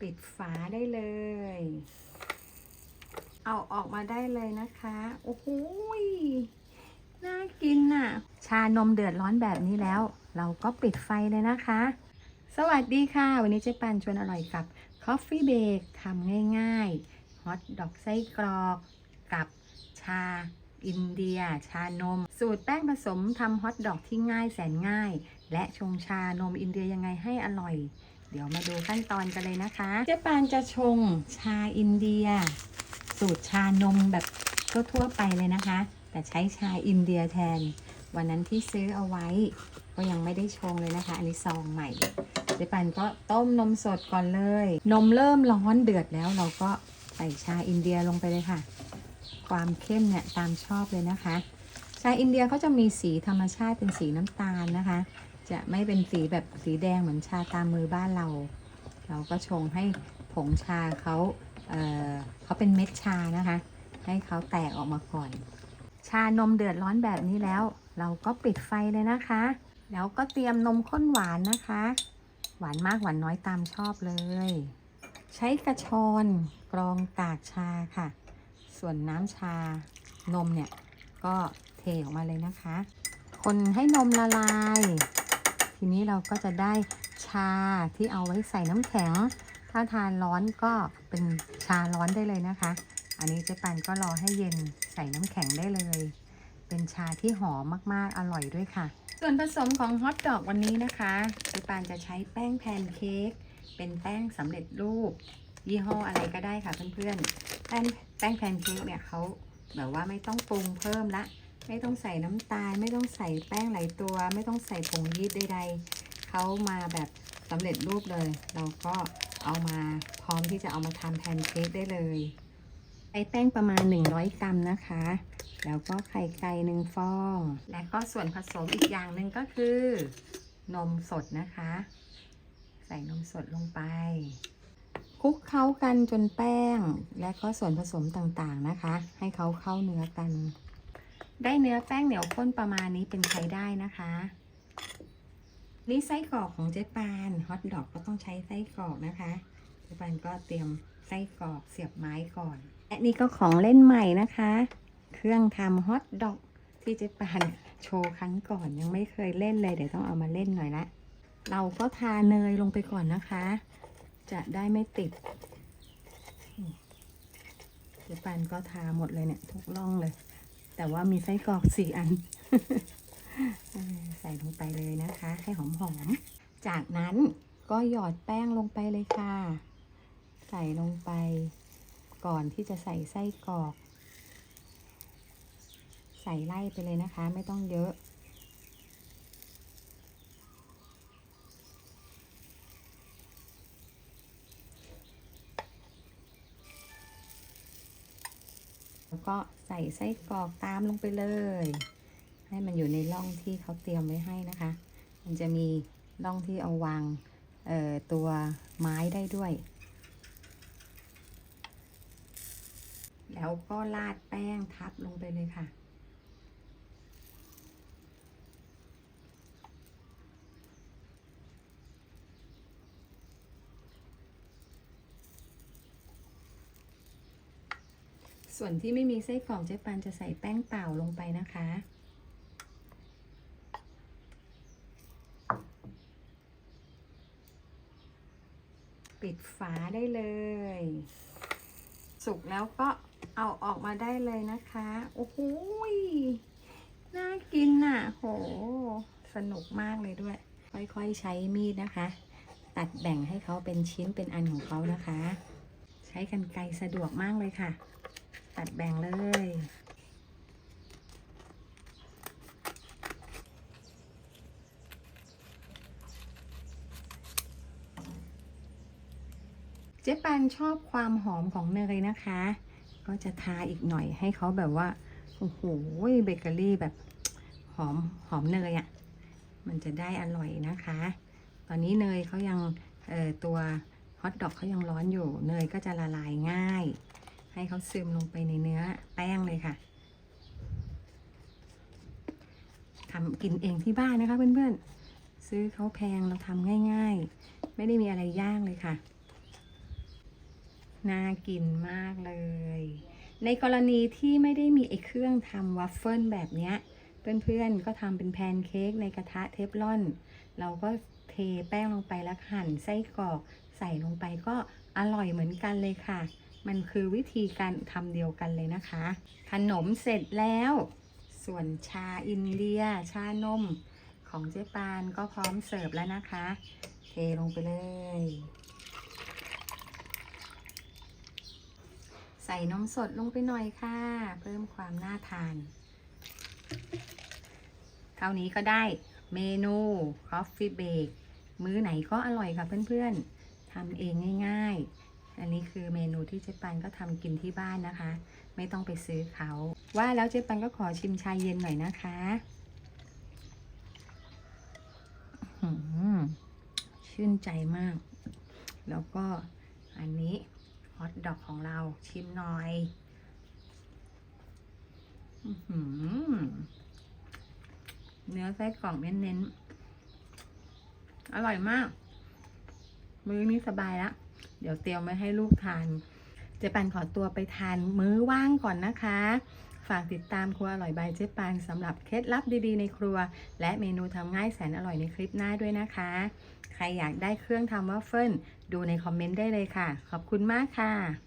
ปิดฝาได้เลย เอาออกมาได้เลยนะคะ โอ้โหน่ากินน่ะ ชานมเดือดร้อนแบบนี้แล้ว เราก็ปิดไฟเลยนะคะ สวัสดีค่ะ วันนี้เจ๊ปันชวนอร่อยกับ Coffee Bake ทำง่ายๆ ฮอทดอกไส้กรอกกับชาอินเดีย ชานม สูตรแป้งผสมทำฮอทดอกที่ง่ายแสนง่าย และชงชานมอินเดียยังไงให้อร่อย เดี๋ยวมาดูขั้นตอนกันเลยนะคะเจ๊ปานจะชงชาอินเดีย สูตรชานมแบบทั่วๆไปเลยนะคะ แต่ใช้ชาอินเดียแทน วันนั้นที่ซื้อเอาไว้ ก็ยังไม่ได้ชงเลยนะคะ อันนี้ซองใหม่เจ๊ปันก็ต้มนมสดก่อนเลย นมเริ่มร้อนเดือดแล้วเราก็ใส่ชาอินเดียลงไปเลยค่ะ ความเข้มเนี่ยตามชอบเลยนะคะ ชาอินเดียเขาจะมีสีธรรมชาติเป็นสีน้ำตาลนะคะ จะไม่เป็นสีแบบสีแดงเหมือนชาตามมือบ้านเรา เราก็ชงให้ผงชาเขาเเขาเป็นเม็ดชานะคะ ให้เขาแตกออกมาก่อน ชานมเดือดร้อนแบบนี้แล้ว เราก็ปิดไฟเลยนะคะ แล้วก็เตรียมนมข้นหวานนะคะ หวานมากหวานน้อยตามชอบเลย ใช้กระชอนกรองกากชาค่ะ ส่วนน้ำชานมเนี่ยก็เทออกมาเลยนะคะ คนให้นมละลาย นี้เราก็จะได้ชาที่เอาไว้ใส่น้ำแข็ง ถ้าทานร้อนก็เป็นชาร้อนได้เลยนะคะ อันนี้เจ๊ปันก็รอให้เย็นใส่น้ำแข็งได้เลย เป็นชาที่หอมมากๆอร่อยด้วยค่ะ ส่วนผสมของฮอทดอกวันนี้นะคะเจ๊ปานจะใช้แป้งแพนเค้กเป็นแป้งสำเร็จรูป ยี่ห้ออะไรก็ได้ค่ะเพื่อนๆแป้งแป้งแพนเค้กเนี่ยเขาแบบว่าไม่ต้องปรุงเพิ่มละ ไม่ต้องใส่น้ำตาล ไม่ต้องใส่แป้งหลายตัว ไม่ต้องใส่ผงยีสต์ใดๆเขามาแบบสำเร็จรูปเลย เราก็เอามาพร้อมที่จะเอามาทำแพนเค้กได้เลยใช้แป้งประมาณ 100 กรัมนะคะ แล้วก็ไข่ไก่หนึ่งฟอง และก็ส่วนผสมอีกอย่างหนึ่งก็คือ นมสดนะคะ ใส่นมสดลงไปคลุกเคล้ากันจนแป้ง และก็ส่วนผสมต่างๆนะคะ ให้เขาเข้าเนื้อกัน ได้เนื้อแป้งเหนียวข้นประมาณนี้เป็นใช้ได้นะคะ นี่ไส้กรอกของเจ๊ปานฮอทดอกก็ต้องใช้ไส้กรอกนะคะเจ๊ปานก็เตรียมไส้กรอกเสียบไม้ก่อนและนี่ก็ของเล่นใหม่นะคะ เครื่องทำฮอทดอกที่เจ๊ปานโชว์ครั้งก่อนยังไม่เคยเล่นเลยเดี๋ยวต้องเอามาเล่นหน่อยละเราก็ทาเนยลงไปก่อนนะคะ จะได้ไม่ติดเจ๊ปานก็ทาหมดเลยเนี่ยทุกร่องเลย แต่ว่ามีไส้กรอกสี่อัน ใส่ลงไปเลยนะคะให้หอมๆ จากนั้นก็หยอดแป้งลงไปเลยค่ะ ใส่ลงไปก่อนที่จะใส่ไส้กรอก ใส่ไล่ไปเลยนะคะ ไม่ต้องเยอะ แล้วก็ใส่ไส้กรอกตามลงไปเลย ให้มันอยู่ในร่องที่เขาเตรียมไว้ให้นะคะ มันจะมีร่องที่เอาวางตัวไม้ได้ด้วย แล้วก็ราดแป้งทับลงไปเลยค่ะ ส่วนที่ไม่มีไส้กรอกเจ๊ปันจะใส่แป้งเปล่าลงไปนะคะ ปิดฝาได้เลย สุกแล้วก็เอาออกมาได้เลยนะคะ โอ้โหน่ากินน่ะ โห สนุกมากเลยด้วย ค่อยๆใช้มีดนะคะ ตัดแบ่งให้เขาเป็นชิ้นเป็นอันของเขานะคะ ใช้กันไกรสะดวกมากเลยค่ะ ตัดแบ่งเลย เจ๊ปันชอบความหอมของเนยนะคะ ก็จะทาอีกหน่อยให้เขาแบบว่า โอ้โห เบเกอรี่แบบหอมหอมเนยอะ่ะ มันจะได้อร่อยนะคะ ตอนนี้เนยเขายังตัวฮอทดอกเขายังร้อนอยู่ เนยก็จะละลายง่าย ให้เขาซึมลงไปในเนื้อแป้งเลยค่ะทำกินเองที่บ้านนะคะเพื่อนๆ ซื้อเขาแพงเราทำง่าย ๆ ไม่ได้มีอะไรยากเลยค่ะ น่ากินมากเลย ในกรณีที่ไม่ได้มีไอ้เครื่องทำวัฟเฟิลแบบเนี้ย เพื่อนๆ ก็ทำเป็นแพนเค้กในกระทะเทฟลอน เราก็เทแป้งลงไปแล้วหั่นไส้กรอกใส่ลงไปก็อร่อยเหมือนกันเลยค่ะ มันคือวิธีการทำเดียวกันเลยนะคะ ขนมเสร็จแล้ว ส่วนชาอินเดีย ชานม ของเจ๊ปานก็พร้อมเสิร์ฟแล้วนะคะ เทลงไปเลย ใส่นมสดลงไปหน่อยค่ะ เพิ่มความน่าทาน เท่านี้ก็ได้เมนู Coffee Bake มื้อไหนก็อร่อยค่ะเพื่อนๆทำเองง่าย ๆ อันนี้คือเมนูที่เจ๊ปันก็ทำกินที่บ้านนะคะ ไม่ต้องไปซื้อเขา ว่าแล้วเจ๊ปันก็ขอชิมชาเย็นหน่อยนะคะหือชื่นใจมาก แล้วก็อันนี้ฮอทดอกของเราชิมหน่อยหือเนื้อไส้กรอกเน้นๆ อร่อยมาก มื้อนี้สบายละ เดี๋ยวเตรียมไว้ให้ลูกทาน เจ๊ปันขอตัวไปทานมื้อว่างก่อนนะคะ ฝากติดตามครัวอร่อยบายเจ๊ปันสำหรับเคล็ดลับดีๆในครัว และเมนูทำง่ายแสนอร่อยในคลิปหน้าด้วยนะคะ ใครอยากได้เครื่องทำวัฟเฟิลดูในคอมเมนต์ได้เลยค่ะ ขอบคุณมากค่ะ